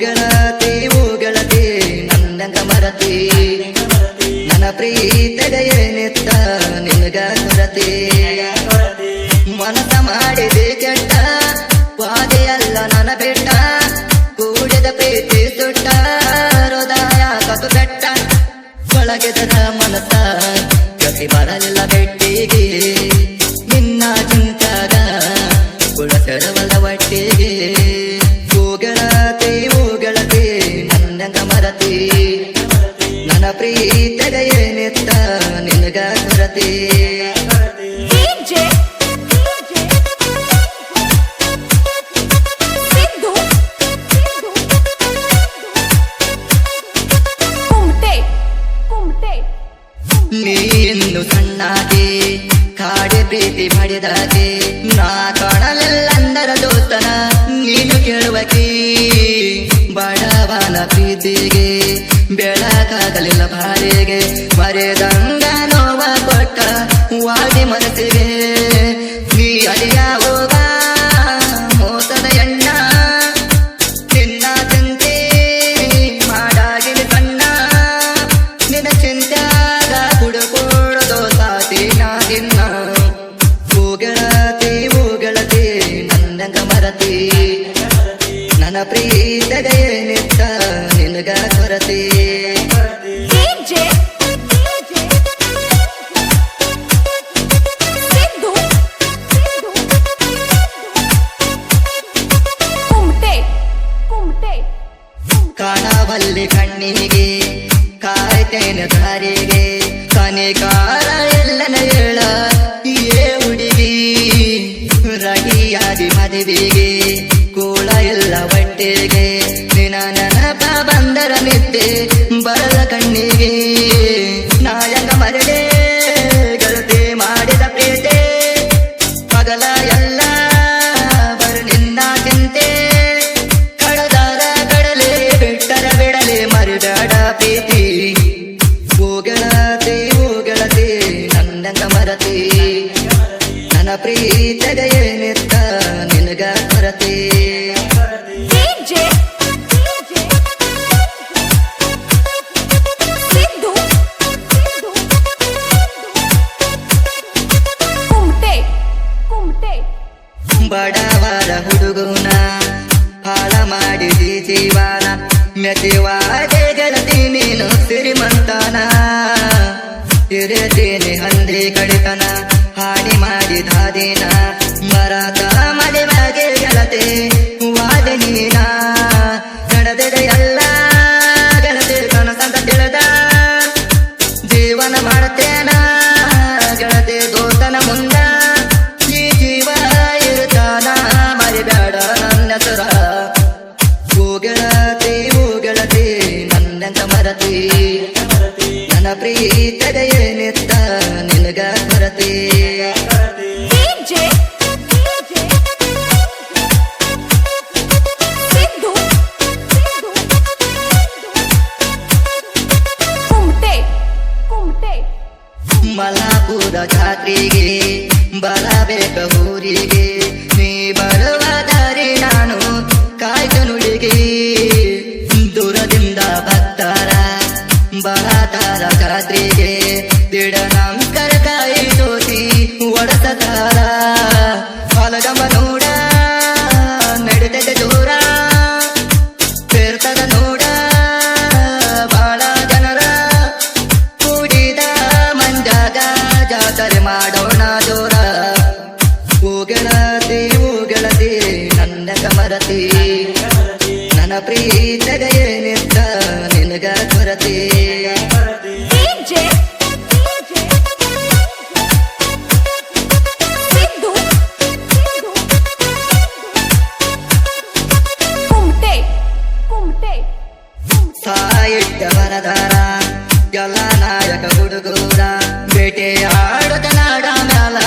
ಗೆಳತಿ ಓ ಗೆಳತಿ ನನ್ನಂಗ ಮರತಿ. ನನ್ನ ಪ್ರೀತಗೇನಿತ್ತ ನಿನಗ ಕೊರತಿ. ಮನಸ ಮಾಡಿದೆ ಕೆಟ್ಟ, ವಾದೆಯಲ್ಲ ನನ್ನ ಬೆಟ್ಟ. ಕೂಡಿದ ಪ್ರೀತಿ ಸುಟ್ಟ, ಹೃದಯ ಕಸು ಬೆಟ್ಟ. ಒಳಗೆದರ ಮನಸ ಕಸಿ ಬರಲಿಲ್ಲ ನನ್ನ ಪ್ರೀತದ ಏನಿತ್ತ ನಿನಗ ಕೊರತೆ? DJ ಸಿದ್ದು ಕುಮಟೆ. ಕುಮಟೆ. ನೀ ಇನ್ನು ಸಣ್ಣಾಗಿ ಕಾಡೆ ಪ್ರೀತಿ ಮಾಡಿದಾಗೆ ನಾ ನೀನು ಕೇಳುವಕಿ ಬಡವನ ಪ್ರೀತಿಗೆ ಬೆಳಕಾಗಲಿಲ್ಲ ಬಾರಿಗೆ ಮರೆದಂಗ ನನ್ನ ಏನಿತ್ತ ನಿನಗ ಕೊರತೆ. ಕಾಣವಲ್ಲಿ ಕಣ್ಣಿಗೆ ಕಾಯ್ತೇನೆ ದಾರಿಗೆ. ಕನಿಕಾರ ಎಲ್ಲನ ಹೇಳ ಏ ಹುಡುಗಿ ರಗಿಯಾಗಿ ಮದುವೆಗೆ. ಎಲ್ಲ ಹೊಟ್ಟೆಗೆ ನಿನ ನೆನಪ ಬಂದರ ನಿದ್ದೆ ಬರಲ ಕಣ್ಣಿಗೆ. ನಾಯಕ ಮರಡೆ ಗಲತೆ ಮಾಡಿದ ಪ್ರೀತೆ. ಮಗಲ ಎಲ್ಲ ಬರು ನಿನ್ನ ಚಿಂತೆ ಕಡದಾರ ಕಡಲೆ ಬಿಟ್ಟರ ಬಿಡಲೆ ಮರಿಬೇಡ ಪ್ರೀತಿ. ಹೋಗಳತೆ ಹೋಗಳತೆ ನನ್ನಂಗ ಮರತಿ. ನನ್ನ ಪ್ರೀತಗ ಏನಿತ್ತ, ನಿನಗ ಕೊರತೆ. ಬಡವರ ಹುಡುಗುನ ಹಾಳ ಮಾಡಿದಿ ಜೀವನ ಮೆತಿವಾದೆ ಗೆಳತಿ ನೀನು ಸಿರಿಮಂತನ. ಇರತೇನೆ ಹಂದ್ರಿ ಕಡಿತನ. ಮಲಾಪುರ ಜಾತ್ರೆಗೆ ಬರಬೇಕ ಊರಿಗೆ. ನೀ ಬರುವ ದಾರಿ ನಾನು ಕಾಯ್ದು ನುಡಿಗೆ. ದೂರದಿಂದ ಭಕ್ತರ ಬರತಾರ ಜಾತ್ರೆಗೆ. ದಿಡ ನಂಕರ ಕಾಯಿ ತೋತಿ ಒಡಸತಾರ. ನಿನಗ ಕೊರತೆ DJ ಸಿದ್ದು ಕುಮಟೆ ಕುಮಟೆ ಸಾಯಿಟ್ಟ ಬರದಾರ ಎಲ್ಲ ನಾಯಕ ಹುಡುಗೂರ ಬೇಟೆಯಾಡುತ್ತ ನಾಡ ಮ್ಯಾಲ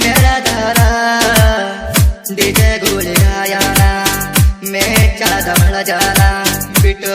ಮೆರದಾರ ಡಿಜೆ ಗೋಳಿ ಗಾಯನ ಮೇಚಾದ ಮಳಜಾಲ ಬಿಟ್ಟು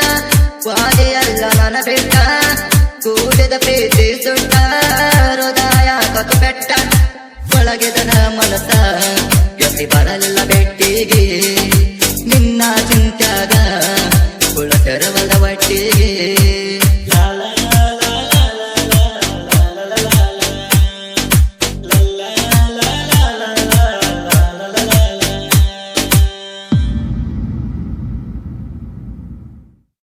ವಾದಿಯಲ್ಲ ಮನ ಬಿಟ್ಟ. ಕೂಡಿದ ಪ್ರೀತಿ ಸುಟ್ಟ ಹೃದಯ ಕೊತ್ತು ಬೆಟ್ಟ ಒಳಗಿದ ಮನಸ ಗತಿ ಬರಲಿಲ್ಲ ಬೆಟ್ಟಿಗೆ.